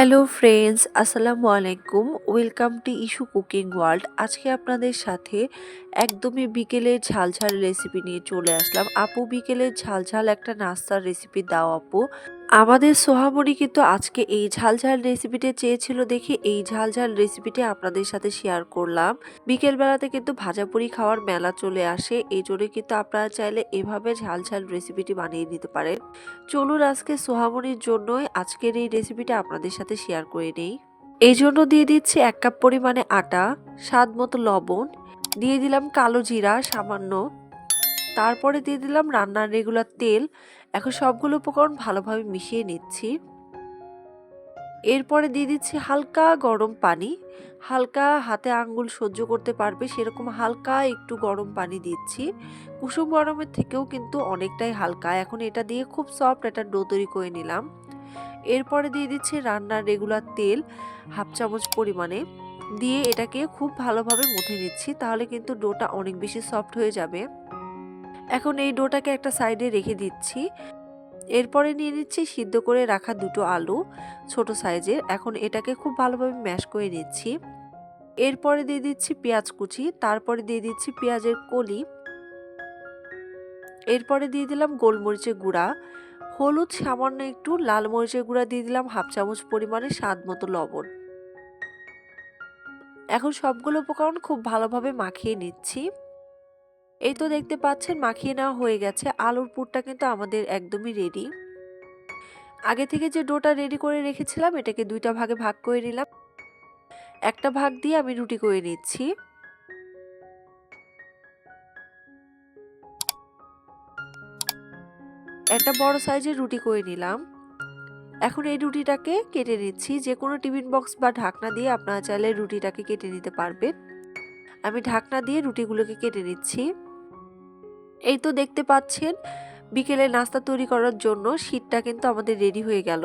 Hello friends, আসসালামু আলাইকুম। Welcome to Ishu cooking world. আজকে আপনাদের সাথে একদমই বিকেলের ঝাল ঝাল রেসিপি নিয়ে চলে আসলাম। আপু, বিকেলের ঝাল ঝাল একটা নাস্তার রেসিপি দাও আপু। আমাদের সোহামণি কিন্তু আজকে এই ঝাল ঝাল রেসিপিটা চেয়েছিল দেখে এই ঝাল ঝাল রেসিপিটা আপনাদের সাথে শেয়ার করলাম। বিকেল বেলাতে কিন্তু ভাজাপুরি খাওয়ার মেলা চলে আসে, এই জন্য কিন্তু আপনারা চাইলে এভাবে ঝাল ঝাল রেসিপিটি বানিয়ে নিতে পারেন। চলুন আজকে সোহামনির জন্যই আজকের এই রেসিপিটা আপনাদের সাথে শেয়ার করে নেই। এই জন্য দিয়ে দিচ্ছি এক কাপ পরিমাণে আটা, স্বাদ মতো লবণ, দিয়ে দিলাম কালো জিরা সামান্য। তারপরে দিয়ে দিলাম রান্নার রেগুলার তেল। এখন সবগুলো উপকরণ ভালোভাবে মিশিয়ে নিচ্ছি। এরপরে দিয়ে দিচ্ছি হালকা গরম পানি। হালকা হাতে আঙ্গুল সহ্য করতে পারবে, সেরকম হালকা একটু গরম পানি দিচ্ছি। কুসুম গরমের থেকেও কিন্তু অনেকটাই হালকা। এখন এটা দিয়ে খুব সফট একটা ডো তৈরি করে নিলাম। এরপরে দিয়ে দিচ্ছি রান্নার রেগুলার তেল হাফ চামচ পরিমাণে। দিয়ে এটাকে খুব ভালোভাবে মুথে নিচ্ছি, তাহলে কিন্তু ডোটা অনেক বেশি সফট হয়ে যাবে। এখন এই ডোটাকে একটা সাইডে রেখে দিচ্ছি। এরপরে নিয়ে নিচ্ছি সিদ্ধ করে রাখা দুটো আলু, ছোট সাইজের। এখন এটাকে খুব ভালোভাবে ম্যাশ করে নিচ্ছি। এরপরে দিয়ে দিচ্ছি পেঁয়াজ কুচি, তারপরে দিয়ে দিচ্ছি পেঁয়াজের কলি। এরপরে দিয়ে দিলাম গোলমরিচের গুঁড়া। হলুদ সামান্য একটু, লাল মরিচের গুঁড়া দিয়ে দিলাম হাফ চামচ পরিমাণে স্বাদ মতো লবণ। এখন সবগুলো উপকরণ খুব ভালোভাবে মাখিয়ে নিচ্ছি। এই তো দেখতে পাচ্ছেন মাখিয়ে নেওয়া হয়ে গেছে। আলুর পুরটা কিন্তু আমাদের একদমই রেডি আগে থেকে যে ডোটা রেডি করে রেখেছিলাম, এটাকে দুইটা ভাগে ভাগ করে নিলাম। একটা ভাগ দিয়ে আমি রুটি করে নিচ্ছি। একটা বড় সাইজের রুটি করে নিলাম। এখন এই রুটিটাকে কেটে নিচ্ছি। যে কোনো টিফিন বক্স বা ঢাকনা দিয়ে আপনারা চাইলে রুটিটাকে কেটে নিতে পারবেন। আমি ঢাকনা দিয়ে রুটিগুলোকে কেটে নিচ্ছি। এই তো দেখতে পাচ্ছেন, বিকেলে নাস্তা তৈরি করার জন্য শীতটা কিন্তু আমাদের রেডি হয়ে গেল।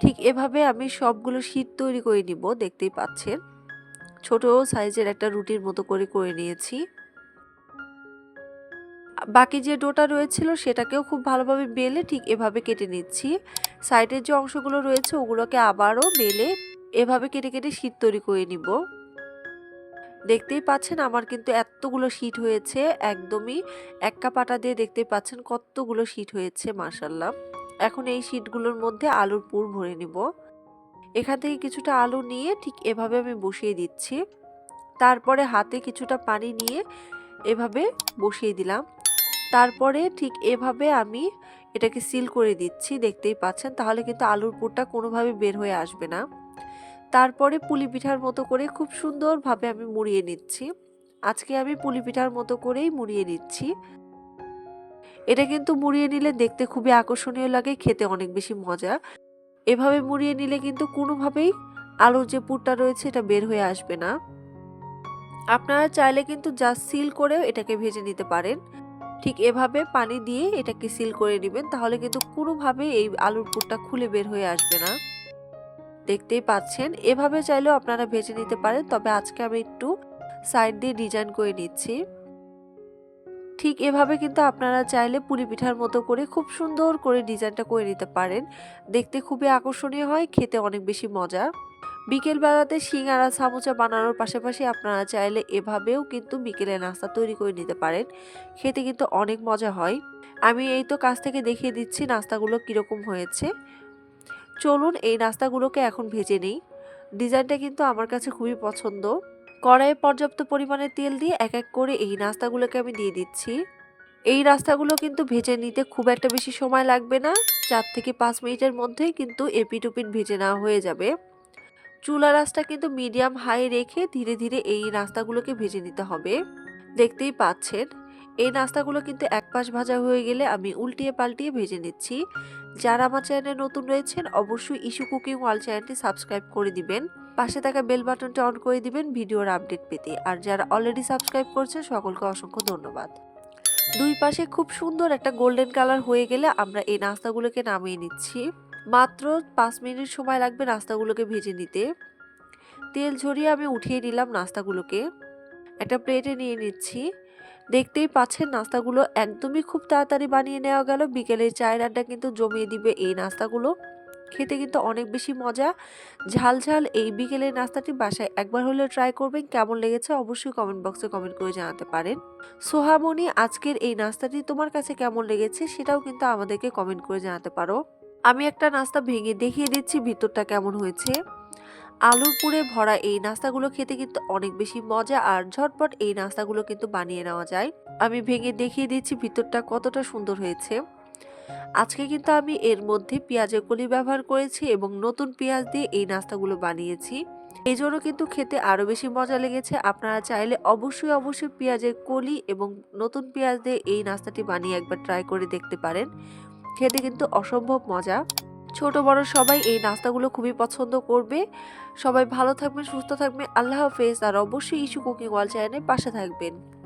ঠিক এভাবে আমি সবগুলো শীত তৈরি করে নিব, দেখতেই পাচ্ছেন। ছোট সাইজের একটা রুটির মতো করে করে নিয়েছি। বাকি যে ডোটা রয়েছিল সেটাকেও খুব ভালোভাবে বেলে ঠিক এভাবে কেটে নিচ্ছি। সাইডের যে অংশগুলো রয়েছে ওগুলোকে আবারও বেলে এভাবে কেটে কেটে শীত তৈরি করে নিব। দেখতেই পাচ্ছেন আমার কিন্তু এতগুলো শীট হয়েছে, একদমই এক কাপ আটা দিয়ে দেখতেই পাচ্ছেন কতগুলো শীট হয়েছে মাসাল্লাহ এখন এই শীটগুলোর মধ্যে আলুর পুর ভরে নিব। এখান থেকে কিছুটা আলু নিয়ে ঠিক এভাবে আমি বসিয়ে দিচ্ছি। তারপরে হাতে কিছুটা পানি নিয়ে এভাবে বসিয়ে দিলাম। তারপরে ঠিক এভাবে আমি এটাকে সিল করে দিচ্ছি, দেখতেই পাচ্ছেন। তাহলে কিন্তু আলুর পুরটা কোনোভাবে বের হয়ে আসবে না। তারপরে পুলি পিঠার মতো করে খুব সুন্দরভাবে আমি মুড়িয়ে নিচ্ছি। আজকে আমি পুলি পিঠার মতো করেই মুড়িয়ে নিচ্ছি। এটা কিন্তু মুড়িয়ে নিলে দেখতে খুবই আকর্ষণীয় লাগে, খেতে অনেক বেশি মজা। এভাবে মুড়িয়ে নিলে কিন্তু কোনোভাবেই আলুর যে পুরটা রয়েছে এটা বের হয়ে আসবে না। আপনারা চাইলে কিন্তু জাস্ট সিল করেও এটাকে ভেজে নিতে পারেন। ঠিক এভাবে পানি দিয়ে এটাকে সিল করে নেবেন, তাহলে কিন্তু কোনোভাবে এই আলুর পুরটা খুলে বের হয়ে আসবে না। দেখতেই পাচ্ছেন। এভাবে চাইলেও আপনারা ভেজে নিতে পারেন, তবে আজকে আমি একটু সাইড দিয়ে ডিজাইন করে নিচ্ছি। ঠিক এভাবে কিন্তু আপনারা চাইলে পুলি পিঠার মতো করে খুব সুন্দর করে ডিজাইনটা করে নিতে পারেন। দেখতে খুবই আকর্ষণীয় হয়, খেতে অনেক বেশি মজা। বিকেল বেলাতে সিঙ্গারা সামোচা বানানোর পাশাপাশি আপনারা চাইলে এভাবেও কিন্তু বিকেলে নাস্তা তৈরি করে নিতে পারেন। খেতে কিন্তু অনেক মজা হয়। আমি এই তো কাছ থেকে দেখিয়ে দিচ্ছি নাস্তাগুলো কীরকম হয়েছে। চলুন এই নাস্তাগুলোকে এখন ভেজে নিই। ডিজাইনটা কিন্তু আমার কাছে খুবই পছন্দ। কড়াইয়ে পর্যাপ্ত পরিমাণে তেল দিয়ে এক এক করে এই নাস্তাগুলোকে আমি দিয়ে দিচ্ছি। এই নাস্তাগুলো কিন্তু ভেজে নিতে খুব একটা বেশি সময় লাগবে না। চার থেকে পাঁচ মিনিটের মধ্যেই কিন্তু এপিট ওপিট ভেজে নেওয়া হয়ে যাবে। চুলা রাসটা কিন্তু মিডিয়াম হাই রেখে ধীরে ধীরে এই নাস্তাগুলোকে ভেজে নিতে হবে। দেখতেই পাচ্ছেন এই নাস্তাগুলো কিন্তু এক পাশ ভাজা হয়ে গেলে আমি উল্টিয়ে পাল্টিয়ে ভেজে নিচ্ছি। যারা আমার চ্যানেলে নতুন রয়েছেন, অবশ্যই ইস্যু কুকিং ওয়াল চ্যানেলটি সাবস্ক্রাইব করে দিবেন। পাশে থাকা বেল বাটনটা অন করে দিবেন ভিডিওর আপডেট পেতে। আর যারা অলরেডি সাবস্ক্রাইব করছেন, সকলকে অসংখ্য ধন্যবাদ। দুই পাশে খুব সুন্দর একটা গোল্ডেন কালার হয়ে গেলে আমরা এই নাস্তাগুলোকে নামিয়ে নিচ্ছি। মাত্র পাঁচ মিনিট সময় লাগবে নাস্তাগুলোকে ভেজে নিতে। তেল ঝরিয়ে আমি উঠিয়ে নিলাম নাস্তাগুলোকে। একটা প্লেটে নিয়ে নিচ্ছি। দেখতেই পাচ্ছেন নাস্তাগুলো একদমই খুব তাড়াতাড়ি বানিয়ে নেওয়া গেল। বিকেলের চায়ের আড্ডা কিন্তু জমিয়ে দিবে এই নাস্তাগুলো। খেতে কিন্তু অনেক বেশি মজা। ঝাল ঝাল এই বিকেলের নাস্তাটি বাসায় একবার হলেও ট্রাই করবেন। কেমন লেগেছে অবশ্যই কমেন্ট বক্সে কমেন্ট করে জানাতে পারেন। সোহামনি আজকের এই নাস্তাটি তোমার কাছে কেমন লেগেছে সেটাও কিন্তু আমাদেরকে কমেন্ট করে জানাতে পারো। আমি একটা নাস্তা ভেঙে দেখিয়ে দিচ্ছি, ভিতরটা কেমন হয়েছে? আলুর পুরে ভরা এই নাস্তাগুলো খেতে কিন্তু অনেক বেশি মজা আর ঝটপট এই নাস্তাগুলো কিন্তু বানিয়ে নেওয়া যায়। আমি ভেঙে দেখিয়ে দিচ্ছি ভিতরটা কতটা সুন্দর হয়েছে। আজকে কিন্তু আমি এর মধ্যে পেঁয়াজের কলি ব্যবহার করেছি এবং নতুন পেঁয়াজ দিয়ে এই নাস্তাগুলো বানিয়েছি। এই জন্য কিন্তু খেতে আরও বেশি মজা লেগেছে। আপনারা চাইলে অবশ্যই অবশ্যই পেঁয়াজের কলি এবং নতুন পেঁয়াজ দিয়ে এই নাস্তাটি বানিয়ে একবার ট্রাই করে দেখতে পারেন। খেতে কিন্তু অসম্ভব মজা। ছোট, বড় সবাই এই নাস্তাগুলো খুবই পছন্দ করবে। সবাই ভালো থাকবেন, সুস্থ থাকবেন। আল্লাহ হাফেজ। আর অবশ্যই ইস্যু কুকিং ওয়াল চ্যানেলে পাশে থাকবেন।